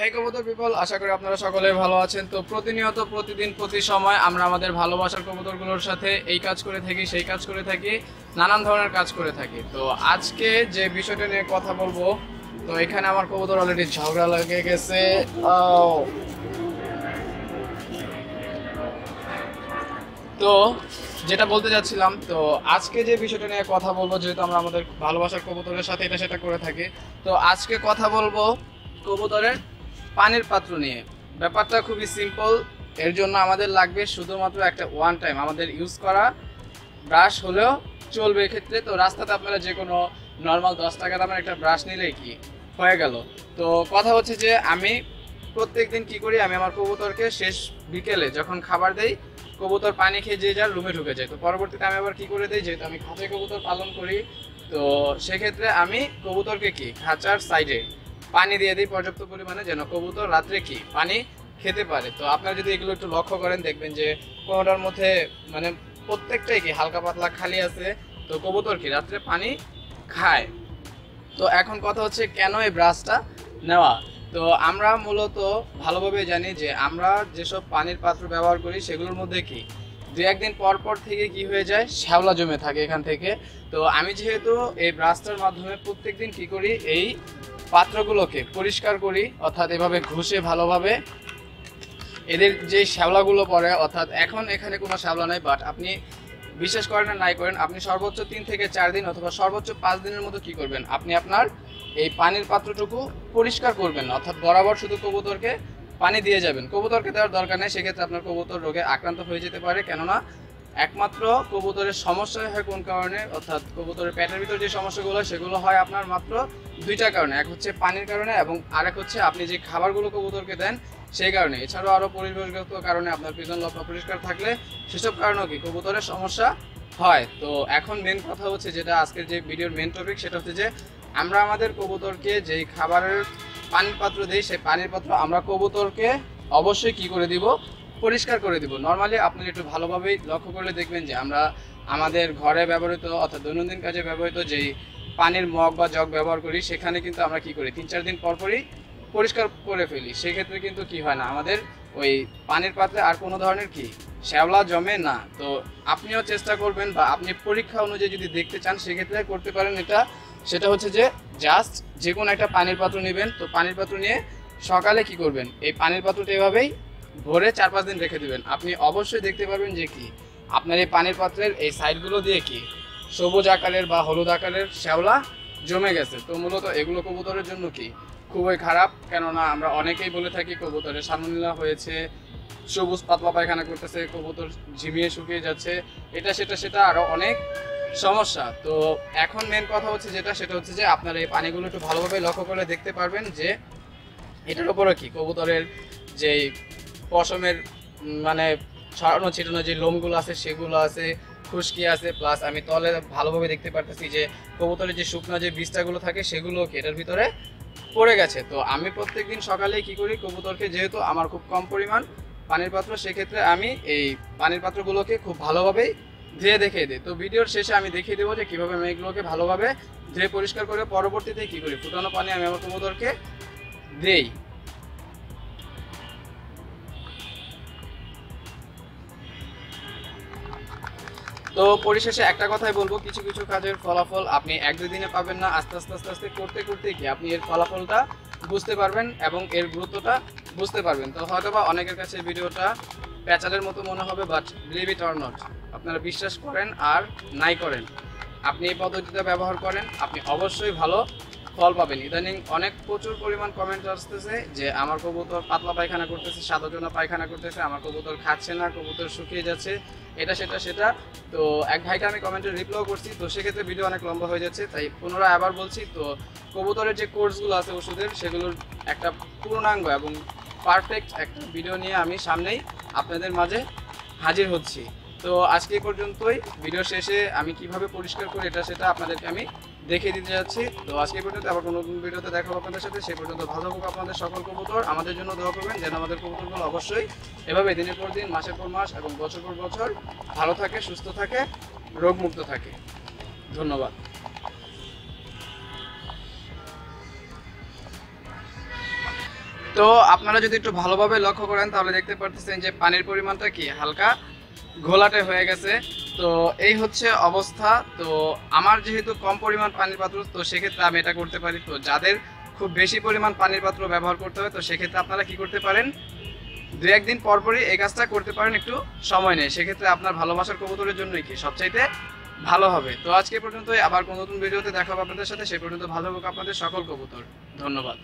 হ্যাঁ কবুতর পিপল আশা করি আপনারা সকলে ভালো আছেন। তো প্রতিনিয়ত প্রতিদিন, প্রতি সময় আমরা আমাদের ভালোবাসার কবুতরগুলোর সাথে এই কাজ করে থাকি, সেই কাজ করে থাকি, নানান ধরনের কাজ করে থাকি। তো আজকে যে বিষয়টা নিয়ে কথা বলব, তো এখানে আমার কবুতর অলরেডি ঝগড়া লেগে গেছে। তো যেটা বলতে যাচ্ছিলাম, তো আজকে যে বিষয়টা নিয়ে কথা বলব, যেহেতু আমরা আমাদের ভালোবাসার কবুতরের সাথে এটা সেটা করে থাকি, তো আজকে কথা বলব কবুতরের পানির পাত্র নিয়ে। ব্যাপারটা খুবই সিম্পল এর জন্য আমাদের লাগবে শুধুমাত্র একটা ওয়ান টাইম আমাদের ইউজ করা ব্রাশ হলেও চলবে এক্ষেত্রে। তো রাস্তাতে আপনারা যে কোনো নর্মাল দশ টাকা দামের একটা ব্রাশ নিলেই কি হয়ে গেল। তো কথা হচ্ছে যে আমি প্রত্যেক দিন কী করি, আমি আমার কবুতরকে শেষ বিকেলে যখন খাবার দেই, কবুতর পানি খেয়ে যে যার রুমে ঢুকে যায়। তো পরবর্তীতে আমি আবার কি করে দিই, যেহেতু আমি খাঁচায় কবুতর পালন করি, তো সেক্ষেত্রে আমি কবুতরকে কি খাঁচার সাইডে পানি দিয়ে দিই পর্যাপ্ত পরিমাণে যেন কবুতর রাত্রে কি পানি খেতে পারে। তো আপনারা যদি এগুলো একটু লক্ষ্য করেন, দেখবেন যে কোনোটার মধ্যে মানে প্রত্যেকটাই কি হালকা পাতলা খালি আছে, তো কবুতর কি রাত্রে পানি খায়। তো এখন কথা হচ্ছে কেন এই ব্রাশটা নেওয়া? তো আমরা মূলত ভালোভাবে জানি যে আমরা যেসব পানির পাত্র ব্যবহার করি, সেগুলোর মধ্যে কি দু একদিন পর পর থেকে কি হয়ে যায়? শ্যাওলা জমে থাকে এখান থেকে। তো আমি যেহেতু এই ব্রাশটার মাধ্যমে প্রত্যেকদিন কি করি? এই পাত্রগুলোকে পরিষ্কার করি, অর্থাৎ এভাবে ঘষে ভালোভাবে। এদের যে শ্যাওলাগুলো পড়ে, অর্থাৎ এখন এখানে কোনো শ্যাওলা নাই বাট আপনি বিশ্বাস করেন নাই করেন, আপনি সর্বোচ্চ তিন থেকে চার দিন অথবা সর্বোচ্চ পাঁচ দিনের মতো কি করবেন? আপনি আপনার এই পানির পাত্রটুকু পরিষ্কার করবেন, অর্থাৎ বরাবর শুধু কবুতরকে পানি দিয়ে যাবেন। কবুতরকে দেওয়ার দরকার নেই, সেক্ষেত্রে আপনার কবুতর রোগে আক্রান্ত হয়ে যেতে পারে। কেননা, একমাত্র কবুতরের সমস্যা হয় কোন কারণে? অর্থাৎ কবুতরের পেটের ভিতর যে সমস্যাগুলো হয়, সেগুলো হয় আপনার মাত্র দুইটা কারণে। এক হচ্ছে পানির কারণে এবং আরেক হচ্ছে আপনি যে খাবারগুলো কবুতরকে দেন, সেই কারণে। এছাড়াও আরও পরিবেশগত কারণে আপনার পিজন লক্ষ্য পরিষ্কার থাকলে সেসব কারণেও কি কবুতরের সমস্যা হয়? তো এখন মেন কথা হচ্ছে যেটা আজকের যে ভিডিওর মেন টপিক সেটা হচ্ছে যে আমরা আমাদের কবুতরকে যেই খাবারের পানির পাত্র দিই, সেই পানির পাত্র আমরা কবুতরকে অবশ্যই কি করে দিব? পরিষ্কার করে দিব। নর্মালি আপনি একটু ভালোভাবেই লক্ষ্য করলে দেখবেন যে আমরা আমাদের ঘরে ব্যবহৃত অর্থাৎ দৈনন্দিন কাজে ব্যবহৃত যেই পানির মগ বা জগ ব্যবহার করি, সেখানে কিন্তু আমরা কি করি? তিন চার দিন পর পরই পরিষ্কার করে ফেলি। সেক্ষেত্রে কিন্তু কি হয় না? আমাদের ওই পানির পাত্রে আর কোনো ধরনের কি? শ্যাওলা জমে না। তো আপনিও চেষ্টা করবেন বা আপনি পরীক্ষা অনুযায়ী যদি দেখতে চান, সেক্ষেত্রে করতে পারেন। এটা সেটা হচ্ছে যে জাস্ট যে কোনো একটা পানির পাত্র নেবেন। তো পানির পাত্র নিয়ে সকালে কি করবেন? এই পানির পাত্রটা এভাবেই ভরে চার পাঁচ দিন রেখে দিবেন। আপনি অবশ্যই দেখতে পারবেন যে কি, আপনার এই পানির পাত্রের এই সাইডগুলো দিয়ে কি সবুজ আকারের বা হলুদ আকারের শ্যাওলা জমে গেছে। তো মূলত এগুলো কবুতরের জন্য কি খুবই খারাপ। কেননা আমরা অনেকেই বলে থাকি কবুতরের সালমোনেলা হয়েছে, সবুজ পাতলা পায়খানা করতেছে, কবুতর ঝিমিয়ে শুকিয়ে যাচ্ছে, এটা সেটা সেটা আরও অনেক সমস্যা। তো এখন মেন কথা হচ্ছে যেটা, সেটা হচ্ছে যে আপনারা এই পানিগুলো একটু ভালোভাবে লক্ষ্য করে দেখতে পারবেন যে এটার উপরে কি কবুতরের যেই পশমের মানে ছড়ানো ছিটানো যে লোমগুলো আছে, সেগুলো আছে, খুশকি আছে প্লাস আমি তলে ভালোভাবে দেখতে পারতেছি যে কবুতরের যে শুকনো যে বীজটাগুলো থাকে, সেগুলো এটার ভিতরে পড়ে গেছে। তো আমি প্রত্যেকদিন সকালে কি করি, কবুতরকে যেহেতু আমার খুব কম পরিমাণ পানির পাত্র, সেক্ষেত্রে আমি এই পানির পাত্রগুলোকে খুব ভালোভাবেই ধুয়ে দেখিয়ে দিই। তো ভিডিওর শেষে আমি দেখিয়ে দেবো যে কীভাবে আমি এগুলোকে ভালোভাবে ধুয়ে পরিষ্কার করে পরবর্তীতে কী করি? ফুটানো পানি আমি আমার কবুতরকে দেই। তো পরিশেষে একটা কথাই বলব, কিছু কিছু কাজের ফলাফল আপনি এক দুই দিনে পাবেন না, আস্তে আস্তে আস্তে আস্তে, করতে করতে কি আপনি এর ফলাফলটা বুঝতে পারবেন এবং এর গুরুত্বটা বুঝতে পারবেন। তো হয়তোবা অনেকের কাছে ভিডিওটা প্যাচালের মতো মনে হবে but believe it or not আপনারা বিশ্বাস করেন আর নাই করেন। আপনি এই পদ্ধতিটা ব্যবহার করেন, আপনি অবশ্যই ভালো ফল পাবেন। ইদানিং অনেক প্রচুর পরিমাণ কমেন্ট আসতেছে যে, আমার কবুতর পাতলা পায়খানা করতেছে সাদা জন্য পায়খানা করতেছে, আমার কবুতর খাচ্ছে না, কবুতর শুকিয়ে যাচ্ছে, এটা, সেটা সেটা। তো এক ভাইকে আমি কমেন্টে রিপ্লাই করছি, তো সেক্ষেত্রে ভিডিও অনেক লম্বা হয়ে যাচ্ছে, তাই পুনরায় আবার বলছি, তো কবুতরের যে কোর্সগুলো আছে ওষুধের, সেগুলোর একটা পূর্ণাঙ্গ এবং পারফেক্ট একটা ভিডিও নিয়ে আমি সামনেই আপনাদের মাঝে হাজির হচ্ছি। তো আজকে পর্যন্তই। ভিডিও শেষে আমি কীভাবে পরিষ্কার করি এটা সেটা আপনাদেরকে আমি দেখিয়ে দিতে যাচ্ছি। তো আজকে পর্যন্ত, আবার কোনো নতুন ভিডিওতে দেখা হবে আপনাদের সাথে। সেই পর্যন্ত ভালো থাকুক আপনাদের সকল কবুতর। আমাদের জন্য দোয়া করবেন যেন আমাদের কবুতরগুলো অবশ্যই এভাবে দিনের পর দিন, মাসের পর মাস এবং বছর পর বছর ভালো থাকে, সুস্থ থাকে, রোগমুক্ত থাকে। ধন্যবাদ। তো আপনারা যদি একটু ভালোভাবে লক্ষ্য করেন, তাহলে দেখতে পারতেছেন যে পানির পরিমাণটা কি হালকা ঘোলাটে হয়ে গেছে। তো এই হচ্ছে অবস্থা। তো আমার যেহেতু কম পরিমাণ পানির পাত্র, তো সেক্ষেত্রে আমি এটা করতে পারি। তো যাদের খুব বেশি পরিমাণ পানির পাত্র ব্যবহার করতে হয়, তো সেক্ষেত্রে আপনারা কি করতে পারেন? দু একদিন পরপরই এই কাজটা করতে পারেন, একটু সময় নেই সেক্ষেত্রে আপনার ভালোবাসার কবুতরের জন্যই কি সবচাইতে ভালো হবে। তো আজকে পর্যন্তই, আবার কোনো নতুন ভিডিওতে দেখা হবে আপনাদের সাথে। সে পর্যন্ত ভালো হোক আপনাদের সকল কবুতর। ধন্যবাদ।